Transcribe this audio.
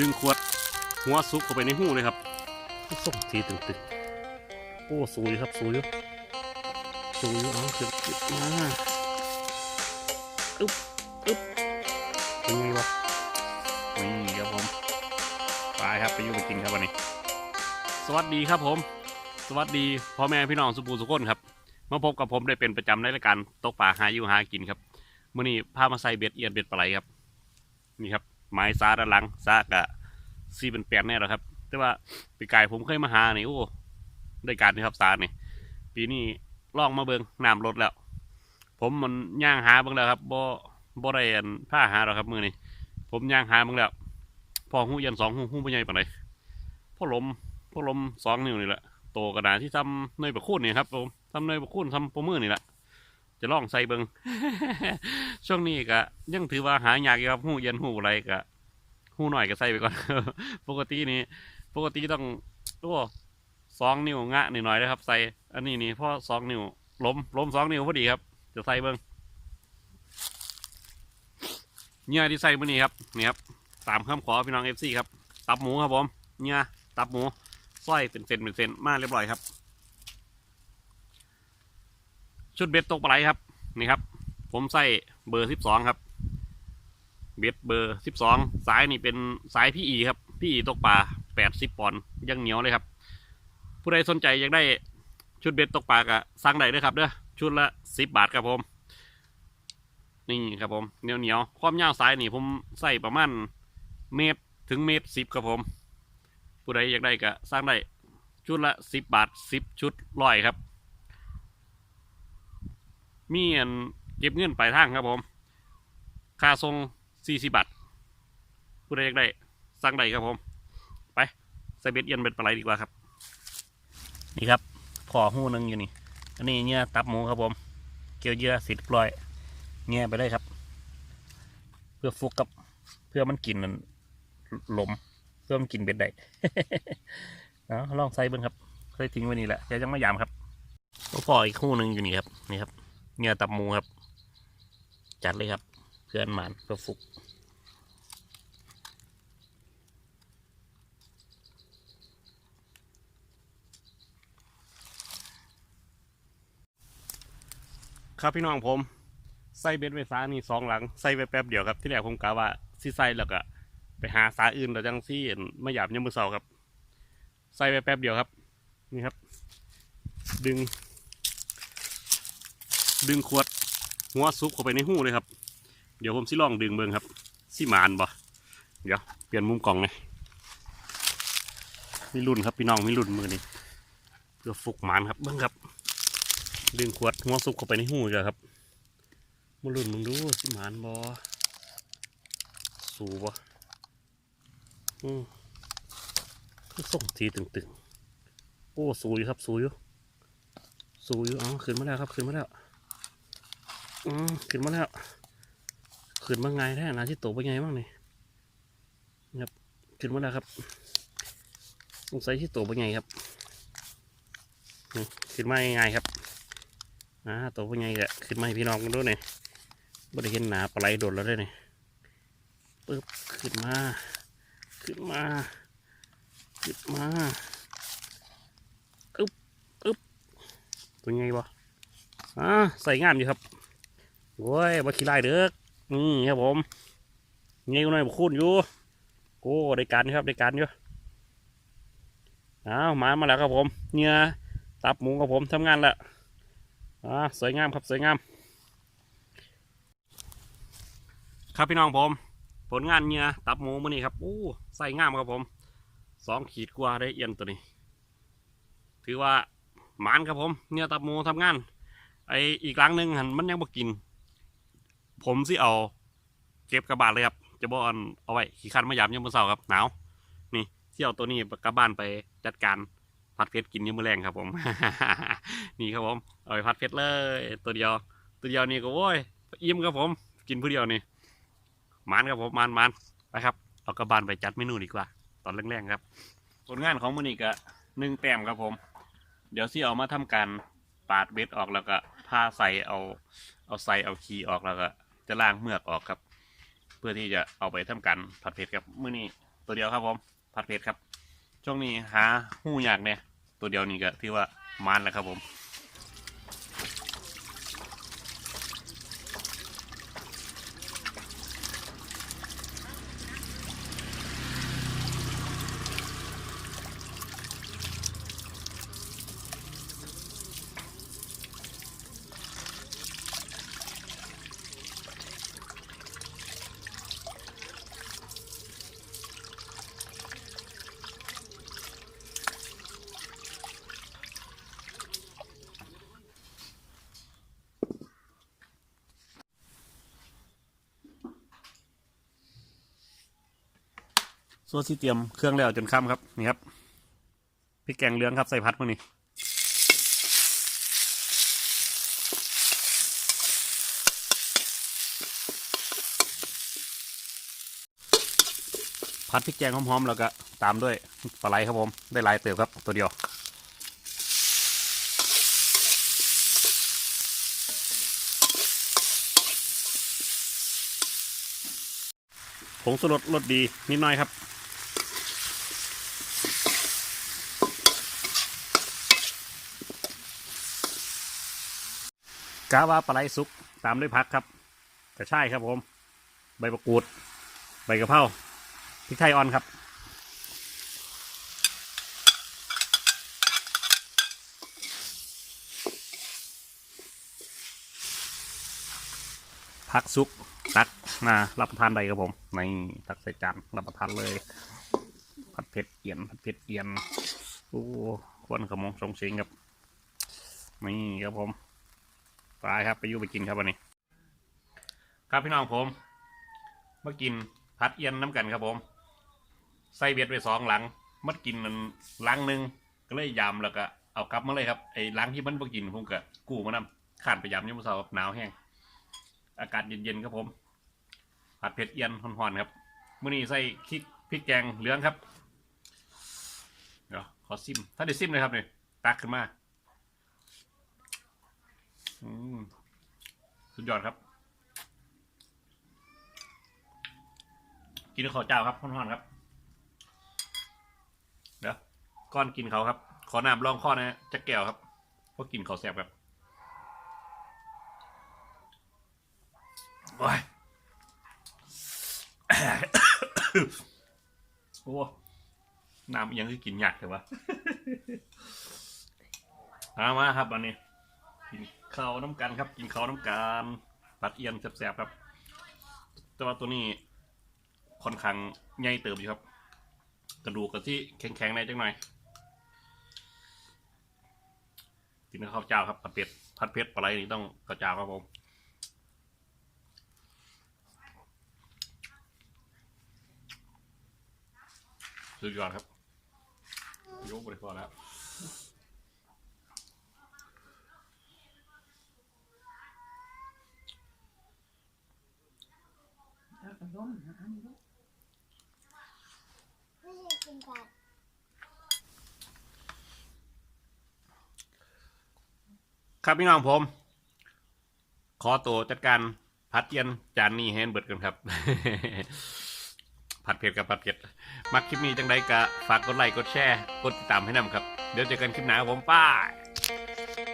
ดึงขวด หัวซุกเข้าไปในหูเลยครับส่งทีตึงๆโอ้สูยครับสูยอยู่สูยอยู่เอาขึ้นขึ้นมาอึ๊บอึ๊บเป็นไงวะนี่ครับผมไปครับไปอยู่ไปกินครับวันนี้ สวัสดีครับผม สวัสดีพ่อแม่พี่น้องสุภูสุขคนครับมาพบกับผมได้เป็นประจำในรายการตกปลาหาอยู่หากินครับมื่อนี้พามาใส่เบ็ดเอียนเบ็ดปลาไหลครับ นี่ครับ ไม้ซาด้านหลังซากะซีเป็นแปดแน่แล้วครับ แต่ว่าปีกายผมเคยมาหานี่โอ้ได้การนี่ครับซาเนี่ยปีนี้ลองมาเบิงน้ำลดแล้ว ผมมันย่างหาเบิงแล้วครับบ่บ่ได้อันผ้าหาหรอกครับมือนี้ผมย่างหาเบิงแล้ว พอหูยันสองหูหูปัญญาปานไหนพ่อลมพ่อลมสองนิ้วนี่แหละโตกระดาษที่ทำเนยประคุณนี่ครับผมทำเนยประคุณทำปรมือนี่แหละ จะลองใส่เบิงช่วงนี้ก็ยังถือว่าหายากอยู่ครับหูเย็นหูอะไรก็หูหน่อยก็ใส่ไปก่อน ปกตินี่ปกติต้องโอ้สองนิ้วงะนิดหน่อยนะครับ ใส่อันนี้นี่พราะสองนิ้วล้มล้มสองนิ้วพอดีครับ จะใส่เบิ้งเนื้อที่ใส่มื่อนี้ครับนี่ครับตามคำขอพี่น้องเอฟซีครับ ตับหมูครับผมเนื้อตับหมูสร้อยเป็นเส้นเป็นเส้นมาเรียบร้อยครับ ชุดเบ็ดตกปลาไหลครับ นี่ครับ ผมใส่เบอร์สิบสองครับ เบ็ดเบอร์สิบสองสายนี่เป็นสายพี่อีครับ พี่อีตกปลาแปดสิบปอนด์ยังเหนียวเลยครับ ผู้ใดสนใจอยากได้ชุดเบ็ดตกปลาก็สั่งได้เลยครับเด้อชุดละสิบบาทครับผม นี่ครับผมเหนียวเหนียวความยาวสายนี่ผมใส่ประมาณเมตรถึงเมตรสิบครับผม ผู้ใดอยากได้ก็สั่งได้ชุดละสิบบาทสิบชุดร้อยครับ มีอันเก็บเงินปลายทางครับผม ค่าทรงสี่สิบบาทผู้ใดอยากได้สั่งได้ครับผม ไปใส่เบ็ดเอียนเบ็ดปลาไหลดีกว่าครับ นี่ครับขอหูหนึงอยู่นี่ อันนี้เนี่ยตับหมูครับผม เกี่ยวเยื่อสิบปล่อยเงี้ยไปเลยครับ เพื่อฟุกกับเพื่อมันกินนั่นหลมเพื่อมันกินเบ็ดได้เอาะลองใส่เบิ้งครับใส่ทิ้งไว้นี่แหละเดี๋ยวยังไม่ยามครับก็พออีกคู่หนึ่งอยู่นี่ครับนี่ครับ เนื้อตับหมูครับ จัดเลยครับ เพื่อนหมานเพื่อฟุกครับพี่น้องผมใส่เบ็ดไฟฟ้านี่สองหลังใส่แป๊บเดียวครับ ที่แรกผมกะว่าสิใส่แล้วก็ไปหาสาอื่นแล้วจังซี่ไม่หยาบยมมือเสาครับใส่แป๊บเดียวครับ นี่ครับ ดึง ดึงขวดหัวซุกเข้าไปในหูเลยครับ เดี๋ยวผมสิลองดึงเบิ่งครับสิหมานบ่เดี๋ยวเปลี่ยนมุมกล่องหนะมีรุ่นครับพี่น้องมีรุ่นมือนี่เพื่อฟุกหมานครับเบิ่งครับ ดึงขวดหัวซุกเข้าไปในหูจ้ะครับมารุ่นมึงดูสิหมานบ่สูบ่อืมคือส่งทีตึงๆโอ้สูอยู่ครับสูอยู่สูอยู่อ๋อขึ้นมาแล้วครับขึ้นมาแล้ว อืมขึ้นมาแล้วขึ้นมาไงแท้นะที่โตไปไงบ้างนี่ครับขึ้นมาแล้วครับสงสัยที่โตไปไงครับขึ้นมาไงครับอ่าโตไปไงกะขึ้นมาให้พี่น้องกันด้วยนี่บริเห็นหนาปลาไหลโดดแล้วด้วยนี่ปึ๊บขึ้นมา ขึ้นมาขึ้นมาอึ๊บอึ๊บตัวไงบ่อ่าใส่งามอยู่ครับ โอ้ยมาขี้ไล่เด้อนี่ครับผมเงี้ยหน่อยบุคุณอยู่โอ้ได้การครับได้การอยู่อ้าวมามาแล้วครับผมเนื้อตับหมูครับผมทำงานล้วอ่าสวยงามครับสวยงาม ครับพี่น้องผม ผลงานเนื้อตับหมูมื้อนี้ครับโอ้ใส่งามครับผมสองขีดกว่าได้เอียนตัวนี้ ถือว่าหมานครับผมเนื้อตับหมูทำงานไออีกหลังหนึ่งหันมันยังบ่กิน ผมสิเอาเก็บกระบาดเลยครับ จะบอกเอาไว้ขี้คันมายามยามมื้อเช้าครับหนาวนี่ที่เอาตัวนี้กลับบ้านไปจัดการผัดเผ็ดกินยามมื้อแรงครับ ผม นี่ครับผมเอาไปผัดเผ็ดเลย ตัวเดียว ตัวเดียวนี่ก็โว้ยอิ่มครับผม กินผู้เดียวนี่มันครับผมมันมันไปครับเอากระบานไปจัดเมนูดีกว่า ตอนแรงๆครับ ผลงานของมื้อนี้ก็หนึ่งแต้มครับผม เดี๋ยวสิเอามาทำการปาดเบ็ดออกแล้วก็ผ้าใส่เอา เอาใส่เอาขี้ออกแล้วก็ จะล้างเมือกออกครับ เพื่อที่จะเอาไปทำการผัดเผ็ดครับมื้อนี้ตัวเดียวครับผมผัดเผ็ดครับ ช่วงนี้หาหู้ยากเนี่ยตัวเดียวนี่ก็ที่ว่ามันแล้วครับผม ส่วนที่เตรียมเครื่องแล้วจนค่ำครับนี่ครับพริกแกงเหลืองครับใส่พัดมานี่พัดพริกแกงหอมๆแล้วก็ตามด้วยปลาไหลครับผมได้หลายเติบครับตัวเดียว ผงสุรสรสดีนิดหน่อยครับ กาวาปลาไหลสุกตามด้วยผักครับกระช่ายครับผม ใบมะกรูด ใบกะเพราพริกไทยอ่อนครับ ผักสุกตักมารับประทานได้ครับผมในตักใส่จานรับประทานเลย ผัดเผ็ดเอียนผัดเผ็ดเอียนโอ้ควนขมงทรงเสียงครับนี่ครับผม ไปครับไปยุ่ไปกินครับวันนี้ ครับพี่น้องผมมากินผัดเอียนน้ำกันครับผม ใส่เบ็ดไปสองหลังมัดกินมันหลังหนึ่งก็เลยยำแล้วก็เอากลับมาเลยครับไอ้หลังที่มันบ่กินผมก็กู้มานำข้านไปยำยามมื้อเช้าหนาวแห้งอากาศเย็นๆครับผมผัดเผ็ดเอียนห่อนๆครับมื้อนี้ใส่พริกพริกแกงเหลืองครับเดี๋ยวขอซิมถ้าได้ซิมเลยครับเนี่ยตักขึ้นมา สุดยอดครับ กินข้าวเจ้าครับห่อนๆครับ เดี๋ยวก้อนกินเขาครับ ขอน้ำรองข้อนะฮะจะแก้วครับเพราะกินเขาแสบครับโอ้ยโอ้น้ำยังคือกินหยากแต่ว่าเอามาครับวันนี้ กินข้าวน้ำกันครับ กินข้าวน้ำกันปัดเอียนแสบๆครับ แต่ว่าตัวนี้ค่อนข้างใหญ่เติบอยู่ครับ กระดูกกับที่แข็งๆในอยจังหน่อยกินข้าวเจ้าครับผัดเผ็ดผัดเผ็ดปลาไหลนี่ต้องข้าวเจ้าครับผมสุดยอดครับยกบริพอแล้ว เอากระด้มนะอันนี้ลูกไม่ใช่กินผัดครับพี่น้องผม ขอตัวจัดการผัดเยียนจานนี้ให้เบิดกันครับ ผัดเผ็ดกับผัดเผ็ด มักคลิปนี้จังไดก็ฝากกดไลค์กดแชร์ กดติดตามให้นำครับ เดี๋ยวเจอกันคลิปหน้าผมป้าย